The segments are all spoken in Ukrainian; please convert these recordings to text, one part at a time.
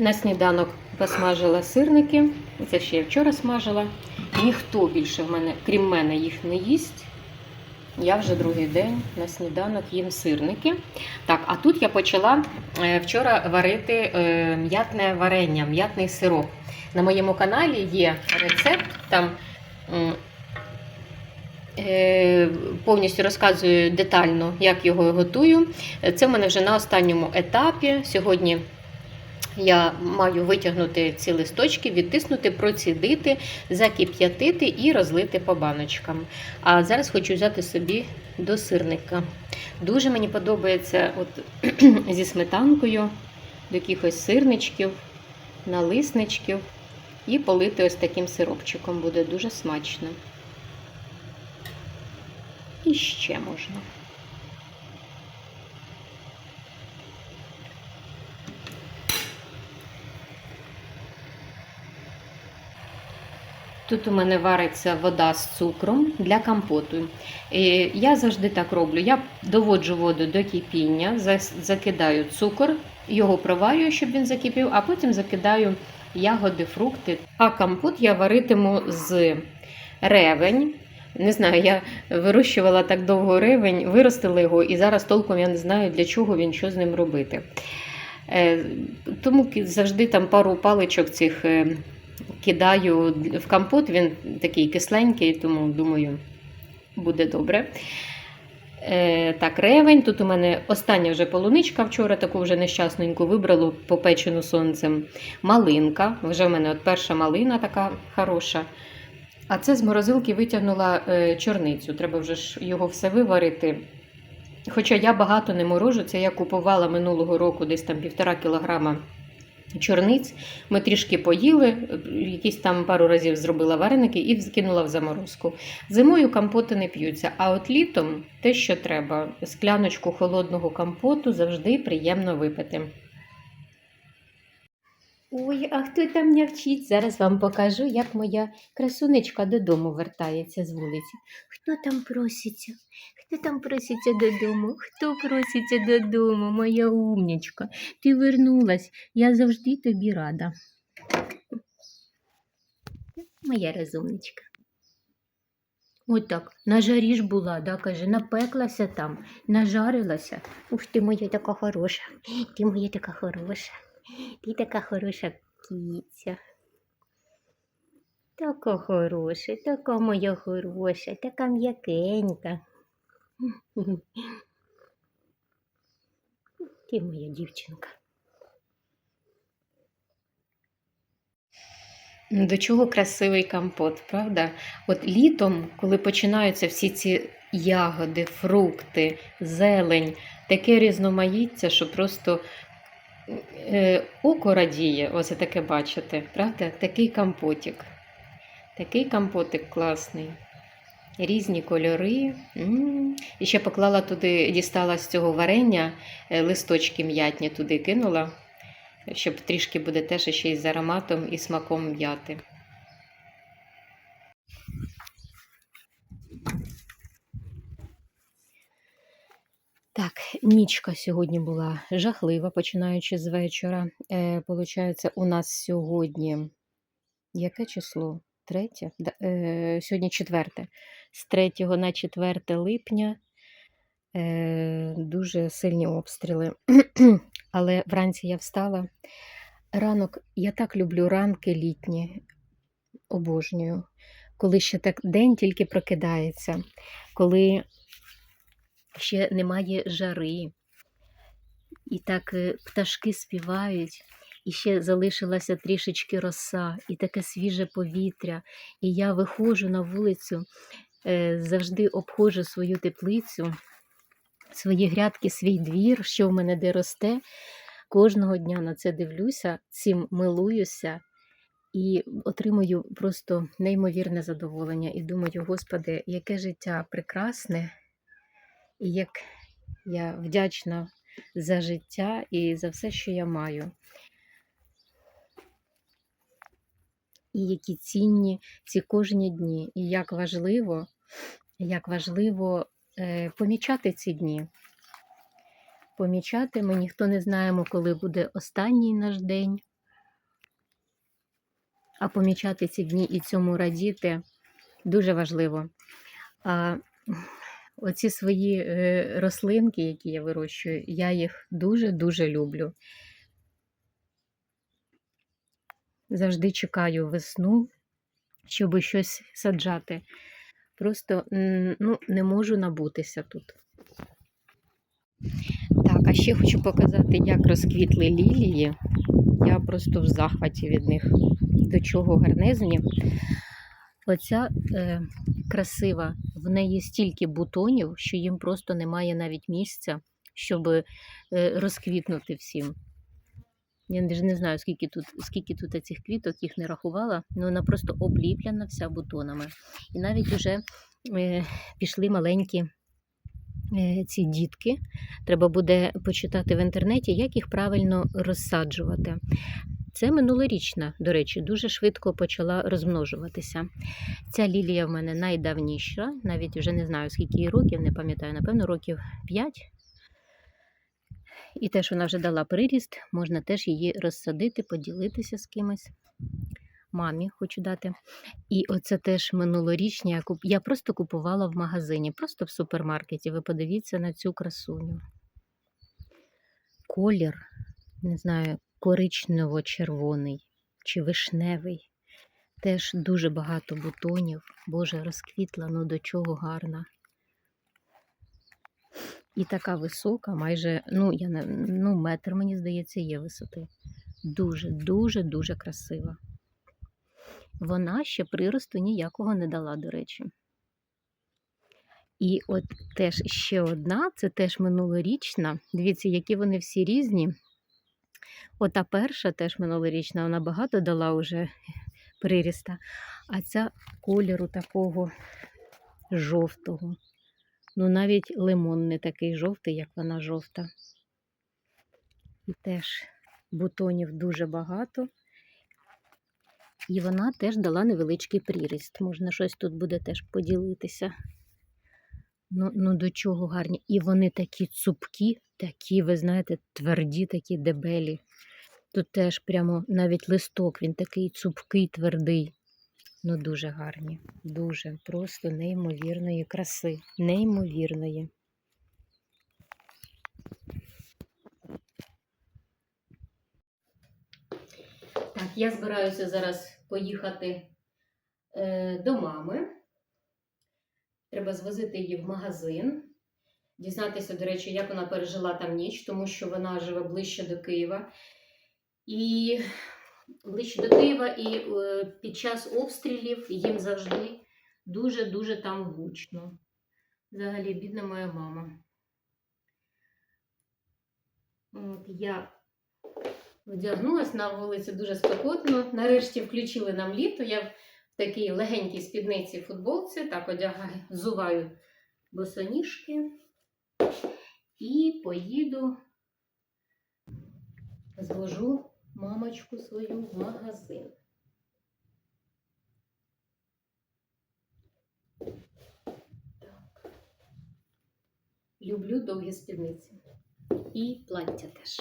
На сніданок посмажила сирники. Це ще я вчора смажила. Ніхто більше в мене, крім мене, їх не їсть. Я вже другий день на сніданок їм сирники. Так, а тут я почала е, вчора варити е, м'ятне варення, м'ятний сироп. На моєму каналі є рецепт, там е, повністю розказую детально, як його готую. Це в мене вже на останньому етапі. Сьогодні я маю витягнути ці листочки, відтиснути, процідити, закип'ятити і розлити по баночкам. А зараз хочу взяти собі до сирника. Дуже мені подобається от, зі сметанкою до якихось сирничків, налисничків і полити ось таким сиропчиком. Буде дуже смачно. І ще можна. Тут у мене вариться вода з цукром для компоту. Я завжди так роблю. Я доводжу воду до кипіння, закидаю цукор, його проварюю, щоб він закипів, а потім закидаю ягоди, фрукти. А компот я варитиму з ревень. Не знаю, я вирощувала так довго ревень, виростила його, і зараз толком я не знаю, для чого він, що з ним робити. Е, Тому завжди там пару паличок цих е, кидаю в компот, він такий кисленький, тому думаю, буде добре. Е, так, ревень. Тут у мене остання вже полуничка вчора, таку вже нещасненьку вибрала, попечену сонцем. Малинка. Вже в мене от перша малина така хороша. А це з морозилки витягнула е, чорницю. Треба вже ж його все виварити. Хоча я багато не морожу, це я купувала минулого року десь там півтора кілограма чорниць. Ми трішки поїли, якісь там пару разів зробила вареники і закинула в заморозку. Зимою компоти не п'ються, а от літом те, що треба. Скляночку холодного компоту завжди приємно випити. Ой, а хто там навчить? Зараз вам покажу, як моя красунечка додому вертається з вулиці. Хто там проситься? Хто там проситься додому? Хто проситься додому, моя умнічка? Ти вернулась, я завжди тобі рада. Моя розумничка. Отак, на жарі ж була, да, каже, напеклася там, нажарилася. Ух ти моя така хороша, ти моя така хороша, ти така хороша кіця. Така хороша, така моя хороша, така м'якенька. Ти моя дівчинка. До чого красивий компот, правда? От літом, коли починаються всі ці ягоди, фрукти, зелень, таке різноманіття, що просто око радіє, ось таке бачите, правда? Такий компотик. Такий компотик класний. Різні кольори. М. І ще поклала туди, дістала з цього варення е, листочки м'ятні туди кинула щоб трішки буде теж ще й з ароматом і смаком м'яти. Так, нічка сьогодні була жахлива, починаючи з вечора. Е, Получається, у нас сьогодні яке число? Третє? Е, сьогодні четверте. З 3 на 4 липня е, дуже сильні обстріли. Але вранці я встала. Ранок, я так люблю ранки літні, обожнюю, коли ще так день тільки прокидається, коли ще немає жари, і так е, пташки співають, і ще залишилася трішечки роса, і таке свіже повітря. І я виходжу на вулицю, е, завжди обходжу свою теплицю, свої грядки, свій двір, що в мене де росте. Кожного дня на це дивлюся, цим милуюся і отримую просто неймовірне задоволення. І думаю, Господи, яке життя прекрасне, і як я вдячна за життя і за все, що я маю. І які цінні ці кожні дні, і як важливо, як важливо е, помічати ці дні помічати. Ми ніхто не знаємо, коли буде останній наш день. А помічати ці дні і цьому радіти дуже важливо. А оці свої е, рослинки, які я вирощую, я їх дуже-дуже люблю. Завжди чекаю весну, щоб щось саджати. Просто ну, не можу набутися тут. Так, а ще хочу показати, як розквітли лілії. Я просто в захваті від них. До чого гарнезні. Оця е, красива, в неї стільки бутонів, що їм просто немає навіть місця, щоб е, розквітнути всім. Я навіть не знаю, скільки тут, скільки тут цих квіток, їх не рахувала, але вона просто обліплена вся бутонами. І навіть вже е, пішли маленькі е, ці дітки. Треба буде почитати в інтернеті, як їх правильно розсаджувати. Це минулорічна, до речі, дуже швидко почала розмножуватися. Ця лілія в мене найдавніша, навіть вже не знаю, скільки їй років, не пам'ятаю, напевно, років 5. І теж вона вже дала приріст, можна теж її розсадити, поділитися з кимось. Мамі хочу дати. І оце теж минулорічні. Я, куп... я просто купувала в магазині, просто в супермаркеті. Ви подивіться на цю красуню. Колір, не знаю, коричнево-червоний чи вишневий. Теж дуже багато бутонів. Боже, розквітла, ну до чого гарна. І така висока, майже, ну, я не, ну, метр, мені здається, є висоти. Дуже, дуже, дуже красива. Вона ще приросту ніякого не дала, до речі. І от теж ще одна, це теж минулорічна. Дивіться, які вони всі різні. Ота перша теж минулорічна, вона багато дала вже приріста. А ця кольору такого жовтого. Ну, навіть лимон не такий жовтий, як вона жовта. І теж бутонів дуже багато. І вона теж дала невеличкий приріст. Можна щось тут буде теж поділитися. Ну, ну до чого гарні. І вони такі цупкі, такі, ви знаєте, тверді, такі дебелі. Тут теж прямо навіть листок, він такий цупкий, твердий. Ну, дуже гарні, дуже просто неймовірної краси, неймовірної. Так, я збираюся зараз поїхати е, до мами. Треба звозити її в магазин. Дізнатися, до речі, як вона пережила там ніч, тому що вона живе ближче до Києва. І ближче до Києва, і е, під час обстрілів їм завжди дуже-дуже там гучно. Взагалі, бідна моя мама. От я одягнулася на вулиці дуже спекотно. Нарешті включили нам літо. Я такій легенькій спідниці футболці, так одягаю, взуваю босоніжки і поїду, звожу мамочку свою в магазин. Люблю довгі спідниці. І плаття теж.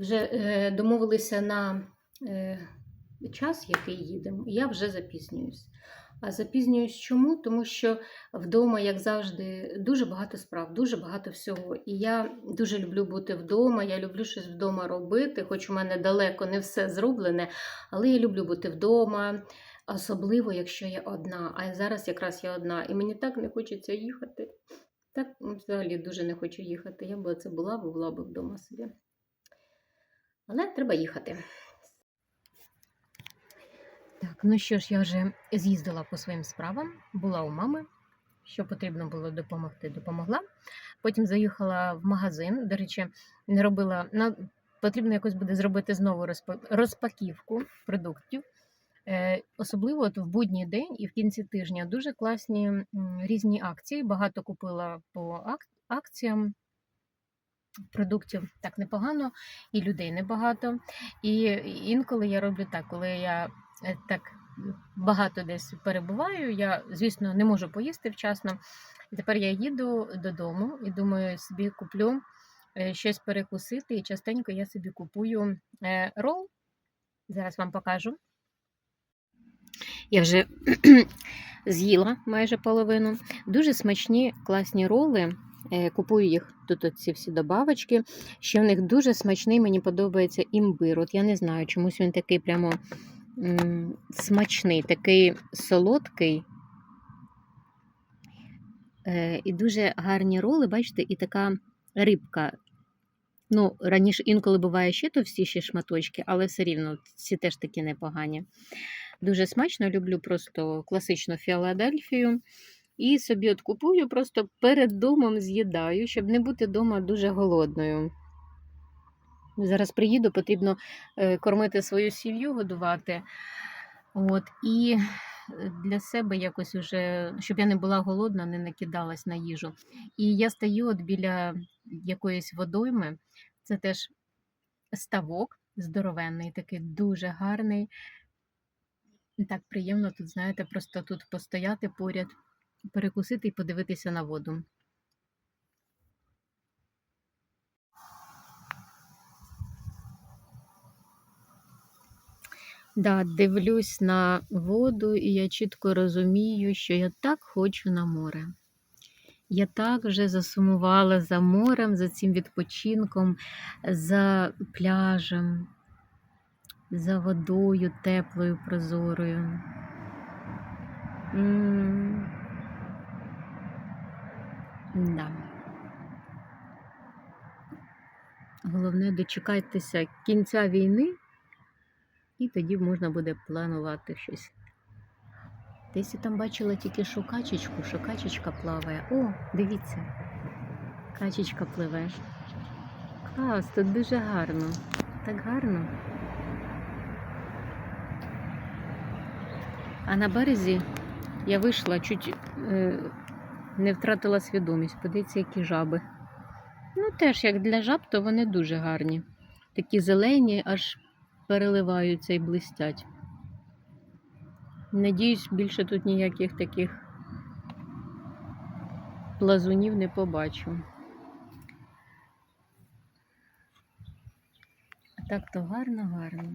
Вже е, домовилися на е, час, який їдемо, я вже запізнююсь. А запізнююсь чому? Тому що вдома, як завжди, дуже багато справ, дуже багато всього. І я дуже люблю бути вдома, я люблю щось вдома робити, хоч у мене далеко не все зроблене, але я люблю бути вдома, особливо, якщо я одна. А зараз якраз я одна, і мені так не хочеться їхати. Так взагалі дуже не хочу їхати. Я б це була, бо була б вдома собі. Але треба їхати. Так, ну що ж, я вже з'їздила по своїм справам, була у мами. Що потрібно було допомогти, допомогла. Потім заїхала в магазин. До речі, не робила. На, потрібно якось буде зробити знову розпа- розпаківку продуктів. Е, особливо от в будній день і в кінці тижня дуже класні різні акції. Багато купила по акціям. Продуктів так непогано, і людей небагато. І інколи я роблю так, коли я е, так багато десь перебуваю, я, звісно, не можу поїсти вчасно. І тепер я їду додому і думаю, собі куплю е, щось перекусити, і частенько я собі купую е, рол. Зараз вам покажу. Я вже з'їла майже половину. Дуже смачні, класні роли. Е, Купую їх тут ці всі добавочки. Ще в них дуже смачний, мені подобається імбир. От я не знаю, чомусь він такий прямо смачний, такий солодкий. Е, І дуже гарні роли, бачите, і така рибка. Ну, раніше інколи буває ще товстіші шматочки, але все рівно ці теж такі непогані. Дуже смачно, люблю просто класичну Філадельфію. І собі от купую, просто перед домом з'їдаю, щоб не бути вдома дуже голодною. Зараз приїду, потрібно е, кормити свою сім'ю, годувати. От, і е, для себе якось уже, щоб я не була голодна, не накидалась на їжу. І я стою от біля якоїсь водойми, це теж ставок здоровенний, такий дуже гарний. Так приємно тут, знаєте, просто тут постояти поряд, перекусити і подивитися на воду. Да, дивлюсь на воду, і я чітко розумію, що я так хочу на море. Я так вже засумувала за морем, за цим відпочинком, за пляжем, за водою теплою, прозорою. М. Да. Головне дочекайтеся кінця війни, і тоді можна буде планувати щось. Десь я там бачила тільки що качечку, що качечка плаває. О, дивіться, качечка пливе. Клас, тут дуже гарно. Так гарно. А на березі я вийшла, чуть е, не втратила свідомість. Подивіться, які жаби. Ну, теж як для жаб, то вони дуже гарні. Такі зелені, аж переливаються і блистять. Надіюсь, більше тут ніяких таких плазунів не побачу. А так то гарно, гарно.